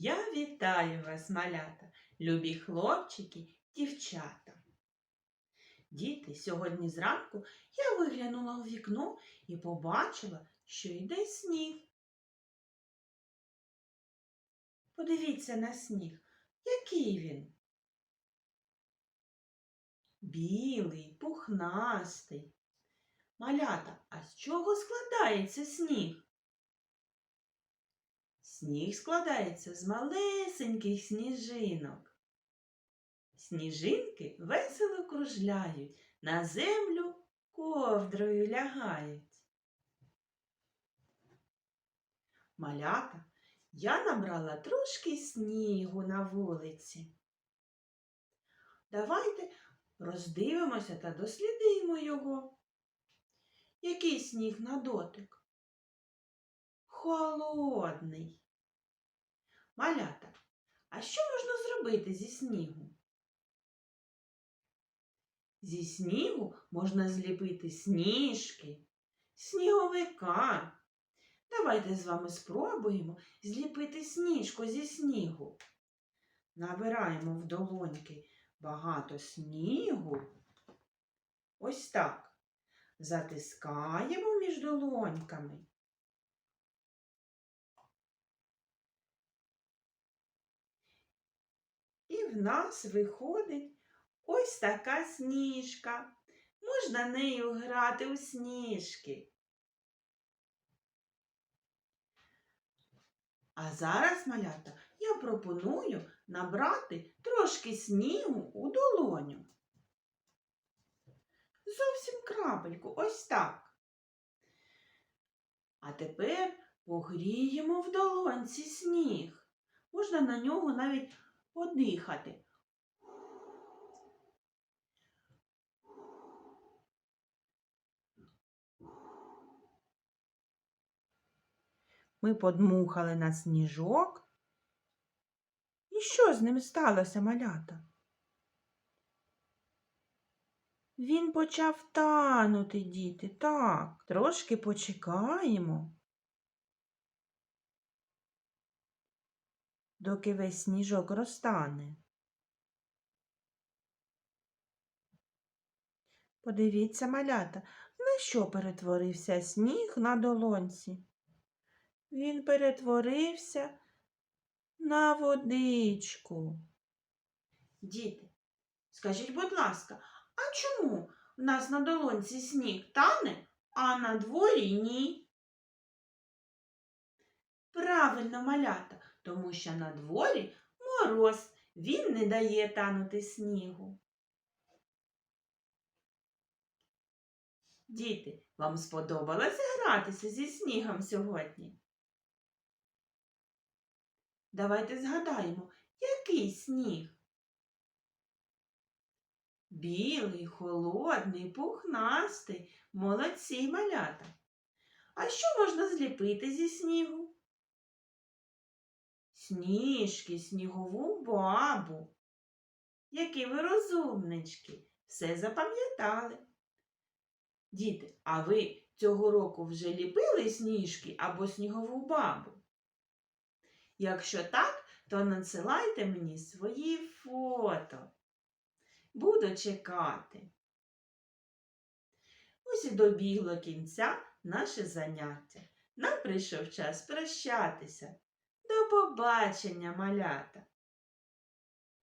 Я вітаю вас, малята, любі хлопчики, дівчата. Діти, сьогодні зранку я виглянула у вікно і побачила, що йде сніг. Подивіться на сніг, який він. Білий, пухнастий. Малята, а з чого складається сніг? Сніг складається з малесеньких сніжинок. Сніжинки весело кружляють, на землю ковдрою лягають. Малята, я набрала трошки снігу на вулиці. Давайте роздивимося та дослідимо його. Який сніг на дотик? Холодний. Малята, а що можна зробити зі снігу? Зі снігу можна зліпити сніжки, сніговика. Давайте з вами спробуємо зліпити сніжку зі снігу. Набираємо в долоньки багато снігу. Ось так. Затискаємо між долоньками. І в нас виходить ось така сніжка. Можна нею грати у сніжки. А зараз, малята, я пропоную набрати трошки снігу у долоню. Зовсім крапельку, ось так. А тепер погріємо в долонці сніг. Можна на нього навіть подихати. Ми подмухали на сніжок. І що з ним сталося, малята? Він почав танути, діти. Так, трошки почекаємо. Доки весь сніжок розтане. Подивіться, малята, на що перетворився сніг на долонці? Він перетворився на водичку. Діти, скажіть, будь ласка, а чому в нас на долонці сніг тане, а на дворі ні? Правильно, малята, тому що на дворі мороз, він не дає танути снігу. Діти, вам сподобалося гратися зі снігом сьогодні? Давайте згадаємо, який сніг? Білий, холодний, пухнастий, молодці малята. А що можна зліпити зі снігу? Сніжки, снігову бабу. Які ви розумнички, все запам'ятали. Діти, а ви цього року вже ліпили сніжки або снігову бабу? Якщо так, то надсилайте мені свої фото. Буду чекати. Ось і добігло кінця наше заняття. Нам прийшов час прощатися. Побачення, малята!